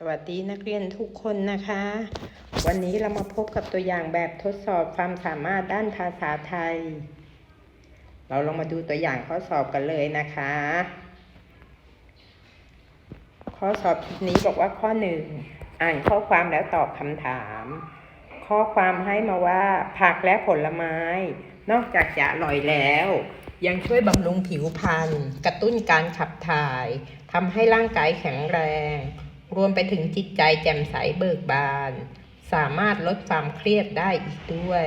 สวัสดีนักเรียนทุกคนนะคะ วันนี้เรามาพบกับตัวอย่างแบบทดสอบความสามารถด้านภาษาไทย เราลองมาดูตัวอย่างข้อสอบกันเลยนะคะ ข้อสอบชุดนี้บอกว่าข้อหนึ่งอ่านข้อความแล้วตอบคำถาม ข้อความให้มาว่าผักและผลไม้ นอกจากจะอร่อยแล้ว ยังช่วยบำรุงผิวพรรณกระตุ้นการขับถ่ายทำให้ร่างกายแข็งแรง รวมไปถึงจิตใจแจ่มใสเบิกบาน สามารถลดความเครียดได้อีกด้วย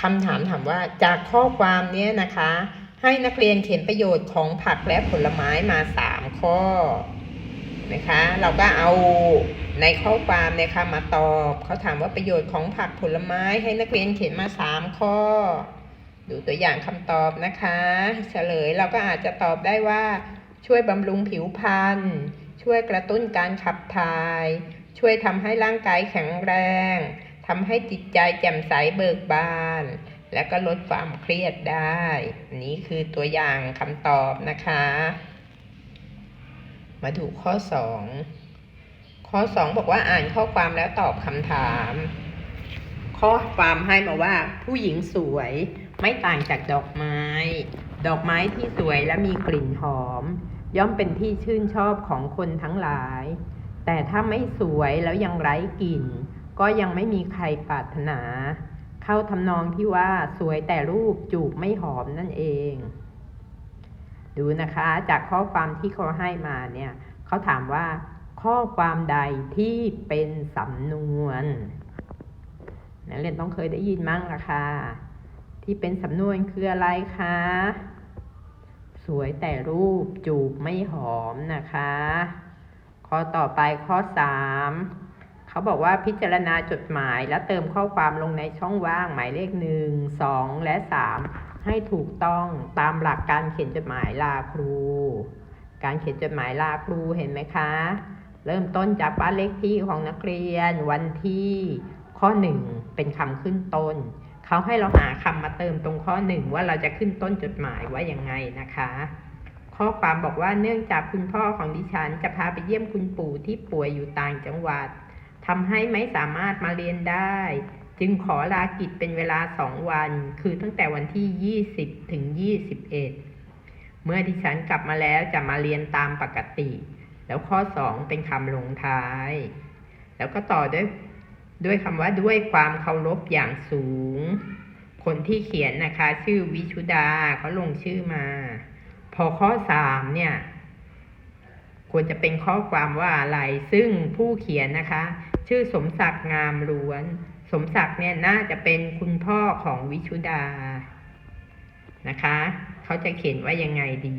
คำถามถามว่าจากข้อความนี้นะคะ ให้นักเรียนเขียนประโยชน์ของผักและผลไม้มาสามข้อนะคะ เราก็เอาในข้อความนี่ยค่ะมาตอบเขาถามว่าประโยชน์ของผักผลไม้ให้นักเรียนเขียนมาสามข้อ ดูตัวอย่างคำตอบนะคะ เฉลยเราก็อาจจะตอบได้ว่า ช่วยบำรุงผิวพรรณ ช่วยกระตุ้นการขับถ่าย ช่วยทำให้ร่างกายแข็งแรง ทำให้จิตใจแจ่มใสเบิกบาน และก็ลดความเครียดได้นนี้คือตัวอย่างคำตอบนะคะ มาดูข้อ 2 ข้อ 2 บอกว่าอ่านข้อความแล้วตอบคำถาม ข้อความให้มาว่าผู้หญิงสวยไม่ต่างจากดอกไม้ ดอกไม้ที่สวยและมีกลิ่นหอม ย่อมเป็นที่ชื่นชอบของคนทั้งหลาย แต่ถ้าไม่สวยแล้วยังไร้กลิ่น ก็ยังไม่มีใครปรารถนา เข้าทำนองที่ว่าสวยแต่รูปจูบไม่หอมนั่นเอง ดูนะคะจากข้อความที่เขาให้มาเนี่ยเขาถามว่า ข้อความใดที่เป็นสำนวนนักเรียนต้องเคยได้ยินมั้งละค่ะที่เป็นสำนวนคืออะไรคะ สวยแต่รูปจูบไม่หอมนะคะ ข้อต่อไปข้อ 3 เขาบอกว่าพิจารณาจดหมายและเติมข้อความลงในช่องว่างหมายเลข 1 2 และ 3 ให้ถูกต้องตามหลักการเขียนจดหมายลาครู การเขียนจดหมายลาครูเห็นไหมคะ เริ่มต้นจากบ้านเลขที่ของนักเรียนวันที่ข้อ 1 เป็นคำขึ้นต้น เขาให้เราหาคำมาเติมตรงข้อ1ว่าเราจะขึ้นต้นจดหมายว่ายังไงนะคะ ข้อความบอกว่าเนื่องจากคุณพ่อของดิฉันจะพาไปเยี่ยมคุณปู่ที่ป่วยอยู่ต่างจังหวัดทำให้ไม่สามารถมาเรียนได้ จึงขอลากิจเป็นเวลาสองวัน คือตั้งแต่วันที่ 20 ถึง 21 เมื่อดิฉันกลับมาแล้วจะมาเรียนตามปกติ แล้วข้อ 2 เป็นคำลงท้าย แล้วก็ต่อด้วย ด้วยคำว่าด้วยความเคารพอย่างสูง คนที่เขียนนะคะ ชื่อวิชุดาเขาลงชื่อมา พอข้อ3เนี่ย ควรจะเป็นข้อความว่าอะไรซึ่งผู้เขียนนะคะ ชื่อสมศักดิ์งามล้วน สมศักดิ์เนี่ยน่าจะเป็นคุณพ่อของวิชุดานะคะเขาจะเขียนว่ายังไงดี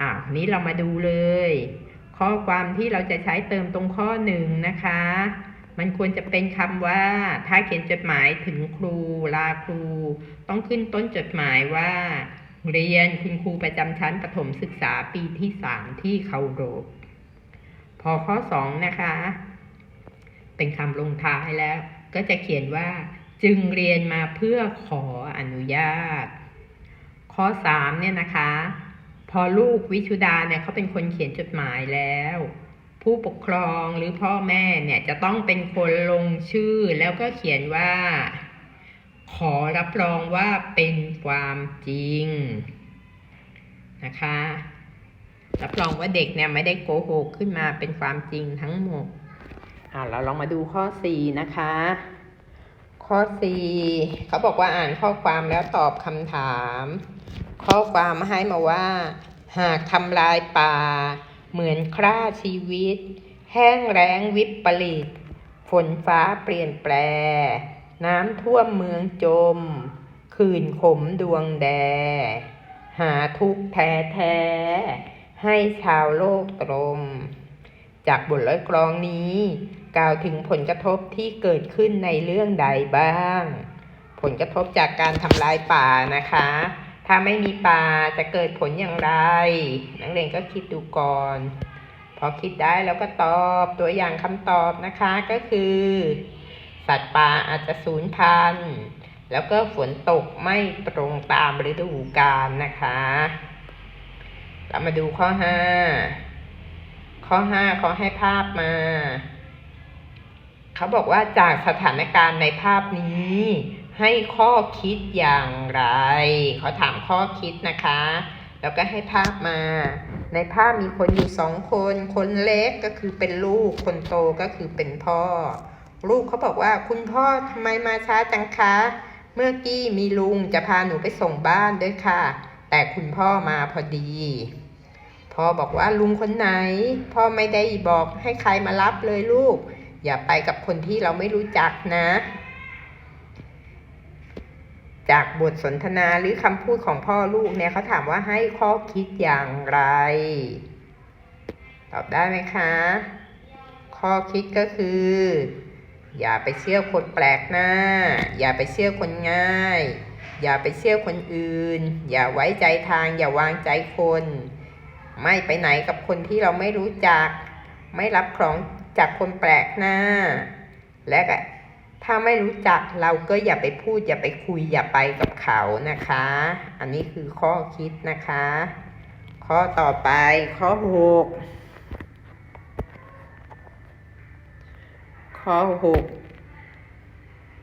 อ่าวนี้เรามาดูเลย ข้อความที่เราจะใช้เติมตรงข้อหนึ่งนะคะ มันควรจะเป็นคำว่า ถ้าเขียนจดหมายถึงครูลาครู ต้องขึ้นต้นจดหมายว่า เรียนคุณครูประจำชั้นประถมศึกษาปีที่สามที่เคารพพอข้อสองนะคะ เป็นคำลงท้ายแล้ว ก็จะเขียนว่า จึงเรียนมาเพื่อขออนุญาต ข้อสามเนี่ยนะคะ พอลูกวิชุดาเนี่ยเขาเป็นคนเขียนจดหมายแล้ว ผู้ปกครองหรือพ่อแม่เนี่ยจะต้องเป็นคนลงชื่อแล้วก็เขียนว่า ขอรับรองว่าเป็นความจริงนะคะ รับรองว่าเด็กเนี่ยไม่ได้โกหกขึ้นมาเป็นความจริงทั้งหมดอ่าเราลองมาดูข้อ 4 นะคะ ข้อ 4 เขาบอกว่าอ่านข้อความแล้วตอบคำถาม ข้อความให้มาว่า หากทำลายป่า เหมือนคร่าชีวิต แห้งแล้งวิปริตฝนฟ้าเปลี่ยนแปล น้ำท่วมเมืองจม คืนขมดวงแด หาทุกข์แท้แท้ให้ชาวโลกตรม จากบทร้อยกลองนี้ กล่าวถึงผลกระทบที่เกิดขึ้นในเรื่องใดบ้าง ผลกระทบจากการทำลายป่านะคะ ถ้าไม่มีป่าจะเกิดผลอย่างไร นักเรียนก็คิดดูก่อน พอคิดได้แล้วก็ตอบตัวอย่างคำตอบนะคะก็คือ สัตว์ป่าอาจจะสูญพันธุ์แล้วก็ฝนตกไม่ตรงตามฤดูกาลนะคะ เรามาดูข้อ5ข้อห้าเขาให้ภาพมา เขาบอกว่าจากสถานการณ์ในภาพนี้ ให้ข้อคิดอย่างไร เขาถามข้อคิดนะคะ แล้วก็ให้ภาพมา ในภาพมีคนอยู่สองคน คนเล็กก็คือเป็นลูก คนโตก็คือเป็นพ่อ ลูกเขาบอกว่าคุณพ่อทำไมมาช้าจังคะ เมื่อกี้มีลุงจะพาหนูไปส่งบ้านด้วยค่ะ แต่คุณพ่อมาพอดีพ่อบอกว่าลุงคนไหน พ่อไม่ได้บอกให้ใครมารับเลยลูก อย่าไปกับคนที่เราไม่รู้จักนะ จากบทสนทนาหรือคำพูดของพ่อลูกเนี่ยเขาถามว่าให้ข้อคิดอย่างไร ตอบได้ไหมคะ ข้อคิดก็คือ อย่าไปเชื่อคนแปลกหน้า อย่าไปเชื่อคนง่าย อย่าไปเชื่อคนอื่น อย่าไว้ใจทาง อย่าวางใจคน ไม่ไปไหนกับคนที่เราไม่รู้จัก ไม่รับของจากคนแปลกหน้า และ ถ้าไม่รู้จักเราก็อย่าไปพูดอย่าไปคุยอย่าไปกับเขานะคะ อันนี้คือข้อคิดนะคะ ข้อต่อไปข้อหกข้อหก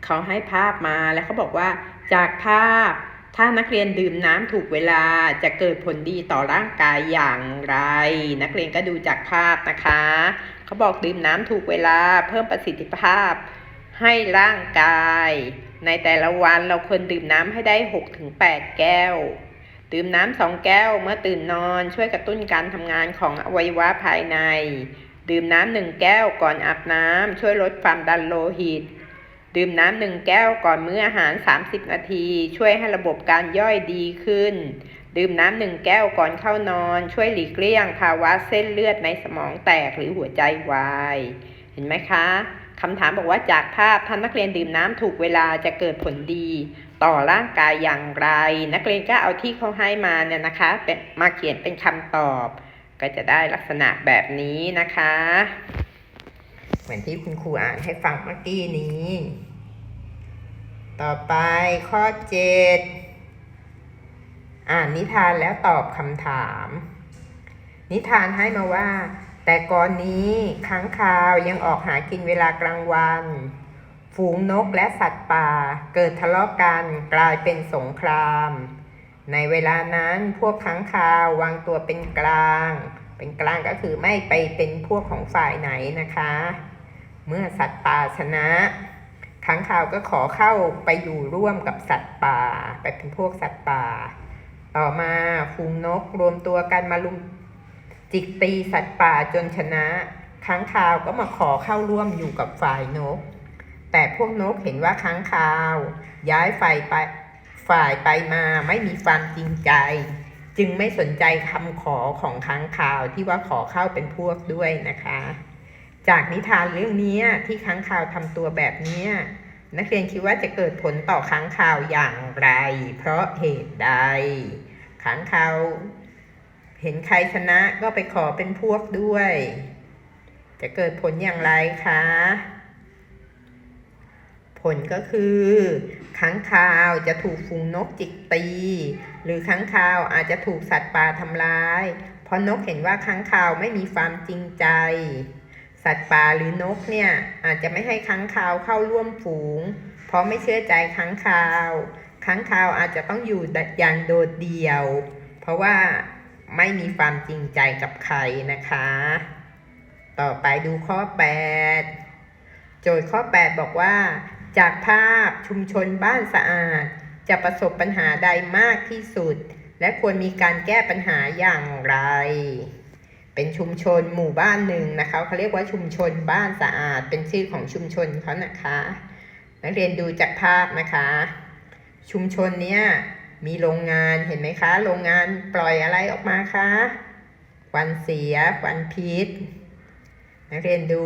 เขาให้ภาพมาแล้วเขาบอกว่าจากภาพถ้านักเรียนดื่มน้ำถูกเวลาจะเกิดผลดีต่อร่างกายอย่างไร นักเรียนก็ดูจากภาพนะคะ เขาบอกดื่มน้ำถูกเวลาเพิ่มประสิทธิภาพ ให้ร่างกาย ในแต่ละวันเราควรดื่มน้ำให้ได้ 6-8 แก้ว ดื่มน้ำสองแก้วเมื่อตื่นนอนช่วยกระตุ้นการทำงานของอวัยวะภายใน ดื่มน้ำหนึ่งแก้วก่อนอาบน้ำช่วยลดความดันโลหิต ดื่มน้ำหนึ่งแก้วก่อนมื้ออาหาร 30 นาที ช่วยให้ระบบการย่อยดีขึ้น ดื่มน้ำหนึ่งแก้วก่อนเข้านอน ช่วยหลีกเลี่ยงภาวะเส้นเลือดในสมองแตกหรือหัวใจวาย เห็นไหมคะ คำถามบอกว่าจากภาพท่านนักเรียนดื่มน้ำถูกเวลาจะเกิดผลดี ต่อร่างกายอย่างไร นักเรียนก็เอาที่เขาให้มาเนี่ยนะคะเป็นมาเขียนเป็นคำตอบ ก็จะได้ลักษณะแบบนี้นะคะ เหมือนที่คุณครูอ่านให้ฟังเมื่อกี้นี้ ต่อไปข้อเจ็ดอ่านนิทานแล้วตอบคำถาม นิทานให้มาว่า แต่ก่อนนี้ค้างคาวยังออกหากินเวลากลางวัน ฝูงนกและสัตว์ป่าเกิดทะเลาะกันกลายเป็นสงคราม ในเวลานั้นพวกค้างคาววางตัวเป็นกลาง เป็นกลางก็คือไม่ไปเป็นพวกของฝ่ายไหนนะคะ เมื่อสัตว์ป่าชนะค้างคาวก็ขอเข้าไปอยู่ร่วมกับสัตว์ป่า ไปเป็นพวกสัตว์ป่า ต่อมาฝูงนกรวมตัวกันมาลุม จิกตีสัตว์ป่าจนชนะค้างคาวก็มาขอเข้าร่วมอยู่กับฝ่ายนก แต่พวกนกเห็นว่าค้างคาว ย้ายฝ่ายไปฝ่ายไปมาไม่มีความจริงใจ จึงไม่สนใจคำขอของค้างคาวที่ว่าขอเข้าเป็นพวกด้วยนะคะ จากนิทานเรื่องนี้ที่ค้างคาวทำตัวแบบนี้นักเรียนคิดว่าจะเกิดผลต่อค้างคาวอย่างไร เพราะเหตุใดค้างคาว เห็นใครชนะก็ไปขอเป็นพวกด้วย จะเกิดผลอย่างไรคะ ผลก็คือค้างคาวจะถูกฝูงนกจิกตี หรือค้างคาวอาจจะถูกสัตว์ป่าทำร้าย เพราะนกเห็นว่าค้างคาวไม่มีความจริงใจ สัตว์ป่าหรือนกเนี่ยอาจจะไม่ให้ค้างคาวเข้าร่วมฝูง เพราะไม่เชื่อใจค้างคาว ค้างคาวอาจจะต้องอยู่อย่างโดดเดี่ยว เพราะว่า ไม่มีความจริงใจกับใครนะคะ ต่อไปดูข้อ 8 โจทย์ข้อ 8 บอกว่า จากภาพชุมชนบ้านสะอาด จะประสบปัญหาใดมากที่สุด และควรมีการแก้ปัญหาอย่างไร เป็นชุมชนหมู่บ้านหนึ่งนะคะเขาเรียกว่าชุมชนบ้านสะอาด เป็นชื่อของชุมชนเขานะคะ นักเรียนดูจากภาพนะคะ ชุมชนเนี้ย มีโรงงานเห็นไหมคะ โรงงานปล่อยอะไรออกมาคะควันเสียควันพิษ นักเรียนดู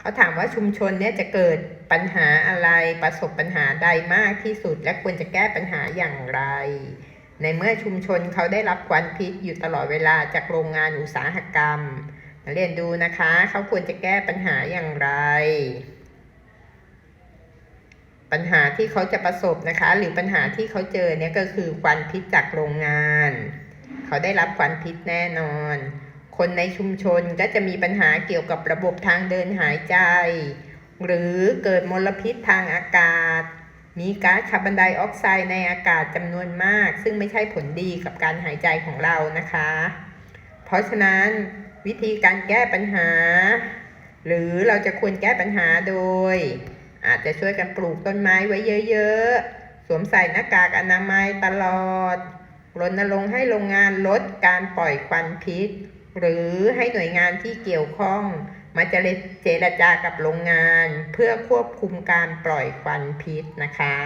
เขาถามว่าชุมชนเนี้ยจะเกิดปัญหาอะไรประสบปัญหาใดมากที่สุด และควรจะแก้ปัญหาอย่างไร ในเมื่อชุมชนเขาได้รับควันพิษอยู่ตลอดเวลาจากโรงงานอุตสาหกรรม นักเรียนดูนะคะ เขาควรจะแก้ปัญหาอย่างไร ปัญหาที่เขาจะประสบนะคะ หรือปัญหาที่เขาเจอเนี่ยก็คือควันพิษจากโรงงาน เขาได้รับควันพิษแน่นอน คนในชุมชนก็จะมีปัญหาเกี่ยวกับระบบทางเดินหายใจ หรือเกิดมลพิษทางอากาศ มีก๊าซคาร์บอนไดออกไซด์ในอากาศจำนวนมาก ซึ่งไม่ใช่ผลดีกับการหายใจของเรานะคะ เพราะฉะนั้นวิธีการแก้ปัญหา หรือเราจะควรแก้ปัญหาโดย อาจจะช่วยกันปลูกต้นไม้ไว้เยอะๆ สวมใส่หน้ากากอนามัยตลอด รณรงค์ให้โรงงานลดการปล่อยควันพิษ หรือให้หน่วยงานที่เกี่ยวข้อง มาเจรเจรจากับโรงงานเพื่อควบคุมการปล่อยควันพิษนะคะ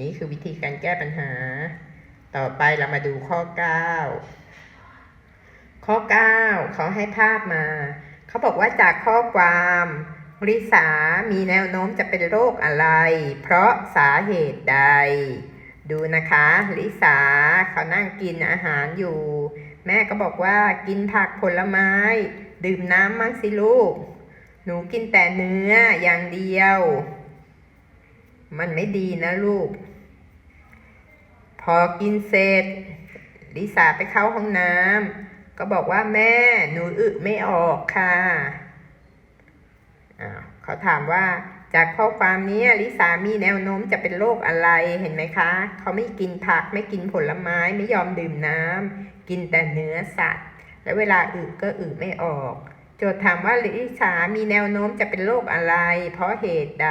นี่คือวิธีการแก้ปัญหา ต่อไปเรามาดูข้อ 9 ข้อ 9 เขาให้ภาพมา เขาบอกว่าจากข้อความ ริสามีแนวโน้มจะเป็นโรคอะไร เพราะสาเหตุใด ดูนะคะ ลิสาเขานั่งกินอาหารอยู่ แม่ก็บอกว่ากินผักผลไม้ ดื่มน้ำมั่งสิลูก หนูกินแต่เนื้ออย่างเดียว มันไม่ดีนะลูก พอกินเสร็จ ลิสาไปเข้าห้องน้ำก็บอกว่าแม่หนูอึไม่ออกค่ะ เขาถามว่าจากข้อความนี้ลิสามีแนวโน้มจะเป็นโรคอะไรเห็นไหมคะ เขาไม่กินผักไม่กินผลไม้ไม่ยอมดื่มน้ำกินแต่เนื้อสัตว์ แล้วเวลาอึก็อึไม่ออก โจทย์ถามว่าลิสามีแนวโน้มจะเป็นโรคอะไร เพราะเหตุใด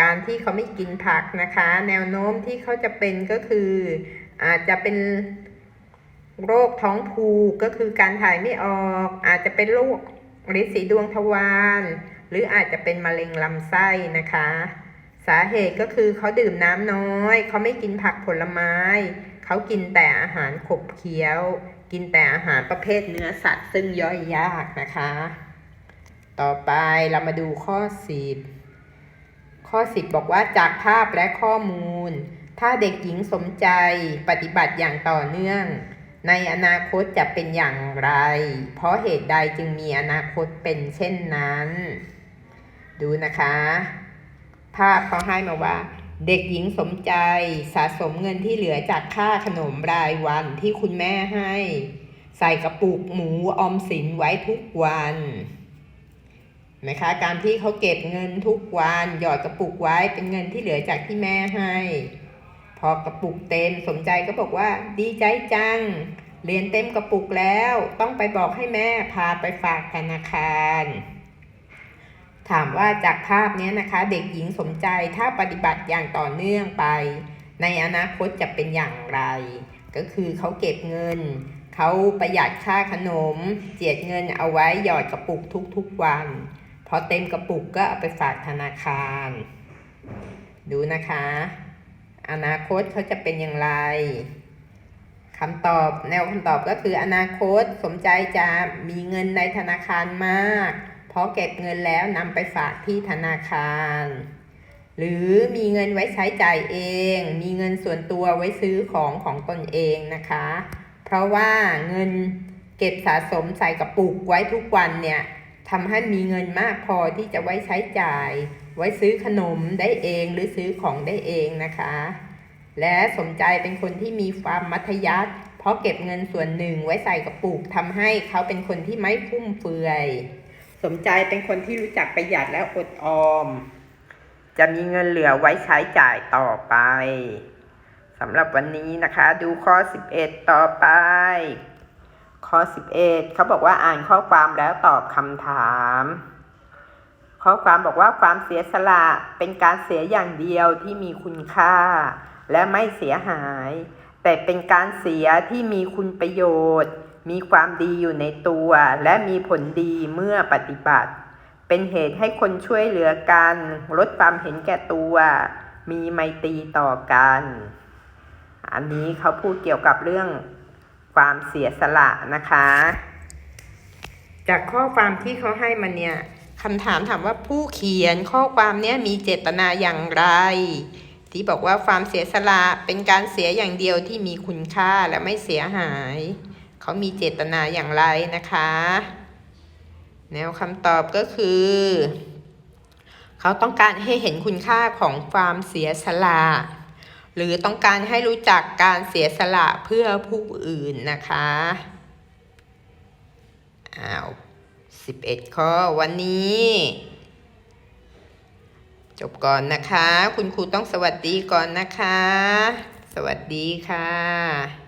การที่เขาไม่กินผักนะคะ แนวโน้มที่เขาจะเป็นก็คือ อาจจะเป็นโรคท้องผูกก็คือการถ่ายไม่ออก อาจจะเป็นโรคฤทธิ์สีดวงทวาร หรืออาจจะเป็นมะเร็งลำไส้นะคะ สาเหตุก็คือเขาดื่มน้ำน้อย เขาไม่กินผักผลไม้ เขากินแต่อาหารขบเคี้ยว กินแต่อาหารประเภทเนื้อสัตว์ซึ่งย่อยยากนะคะ ต่อไปเรามาดูข้อสิบข้อ10บอกว่าจากภาพและข้อมูล ถ้าเด็กหญิงสมใจปฏิบัติอย่างต่อเนื่องในอนาคตจะเป็นอย่างไร เพราะเหตุใดจึงมีอนาคตเป็นเช่นนั้น ดูนะคะ ภาพเขาให้มาว่า เด็กหญิงสมใจสะสมเงินที่เหลือจากค่าขนมรายวันที่คุณแม่ให้ ใส่กระปุกหมูออมสินไว้ทุกวันนะคะ การที่เขาเก็บเงินทุกวันหยอดกระปุกไว้เป็นเงินที่เหลือจากที่แม่ให้ พอกระปุกเต็มสมใจก็บอกว่า ดีใจจังเรียนเต็มกระปุกแล้ว ต้องไปบอกให้แม่พาไปฝากธนาคาร ถามว่าจากภาพนี้นะคะ เด็กหญิงสมใจถ้าปฏิบัติอย่างต่อเนื่องไป ในอนาคตจะเป็นอย่างไร ก็คือเขาเก็บเงิน เขาประหยัดค่าขนม เจียดเงินเอาไว้หยอดกระปุกทุกๆวัน พอเต็มกระปุกก็เอาไปฝากธนาคาร ดูนะคะ อนาคตเขาจะเป็นอย่างไรคำตอบแนวคำตอบก็คืออนาคตสมใจจะมีเงินในธนาคารมาก พราะเก็บเงินแล้วนำไปฝากที่ธนาคาร หรือมีเงินไว้ใช้จ่ายเอง มีเงินส่วนตัวไว้ซื้อของของตนเองนะคะ เพราะว่าเงินเก็บสะสมใส่กระปุกไว้ทุกวันเนี่ยทำให้มีเงินมากพอที่จะไว้ใช้จ่าย ไว้ซื้อขนมได้เองหรือซื้อของได้เองนะคะ และสมใจเป็นคนที่มีความมัธยัสถ์เพราะเก็บเงินส่วนหนึ่งไว้ใส่กระปุกทำให้เขาเป็นคนที่ไม่ฟุ่มเฟือย สมใจเป็นคนที่รู้จักประหยัดและอดออม จะมีเงินเหลือไว้ใช้จ่ายต่อไปสำหรับวันนี้นะคะ ดูข้อ 11 ต่อไป ข้อ 11 เขาบอกว่าอ่านข้อความแล้วตอบคำถาม ข้อความบอกว่าความเสียสละเป็นการเสียอย่างเดียวที่มีคุณค่า และไม่เสียหาย แต่เป็นการเสียที่มีคุณประโยชน์ มีความดีอยู่ในตัวและมีผลดีเมื่อปฏิบัติ เป็นเหตุให้คนช่วยเหลือกัน ลดความเห็นแก่ตัว มีไมตรีต่อกัน อันนี้เขาพูดเกี่ยวกับเรื่องความเสียสละนะคะ จากข้อความที่เขาให้มาเนี่ยคำถามถามว่าผู้เขียนข้อความเนี้ยมีเจตนาอย่างไร ที่บอกว่าความเสียสละเป็นการเสียอย่างเดียวที่มีคุณค่าและไม่เสียหาย เขามีเจตนาอย่างไรนะคะ แนวคำตอบก็คือ เขาต้องการให้เห็นคุณค่าของความเสียสละหรือต้องการให้รู้จักการเสียสละเพื่อผู้อื่นนะคะอ้าวสิบเอ็ดข้อวันนี้จบก่อนนะคะ คุณครูต้องสวัสดีก่อนนะคะ สวัสดีค่ะ